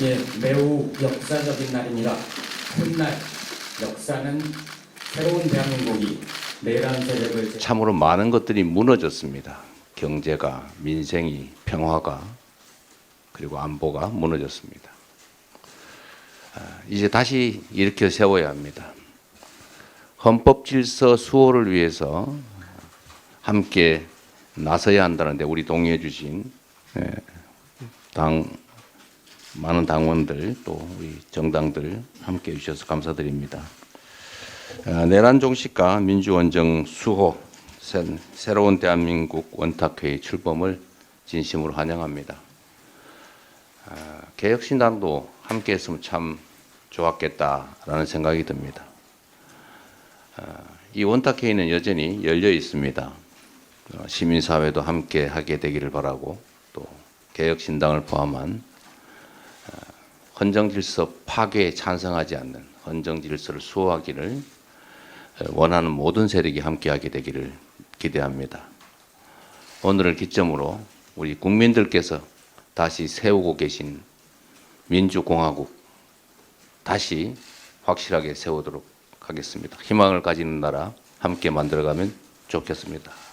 예, 매우 역사적인 날입니다. 훗날 역사는 새로운 대한민국이 내란 세력을 제- 참으로 많은 것들이 무너졌습니다. 경제가, 민생이, 평화가 그리고 안보가 무너졌습니다. 아, 이제 다시 일으켜 세워야 합니다. 헌법 질서 수호를 위해서 함께 나서야 한다는데 우리 동의해 주신 예, 당 많은 당원들 또 우리 정당들 함께 해 주셔서 감사드립니다. 아, 내란 종식과 민주원정 수호 새- 새로운 대한민국 원탁회의 출범을 진심으로 환영합니다. 아, 개혁신당도 함께 했으면 참 좋았겠다라는 생각이 듭니다. 아, 이 원탁회의는 여전히 열려 있습니다. 어, 시민사회도 함께 하게 되기를 바라고 또 개혁신당을 포함한 아, 헌정 질서 파괴에 찬성하지 않는 헌정 질서를 수호하기를 원하는 모든 세력이 함께하게 되기를 기대합니다. 오늘을 기점으로 우리 국민들께서 다시 세우고 계신 민주공화국 다시 확실하게 세우도록 하겠습니다. 희망을 가지는 나라 함께 만들어가면 좋겠습니다.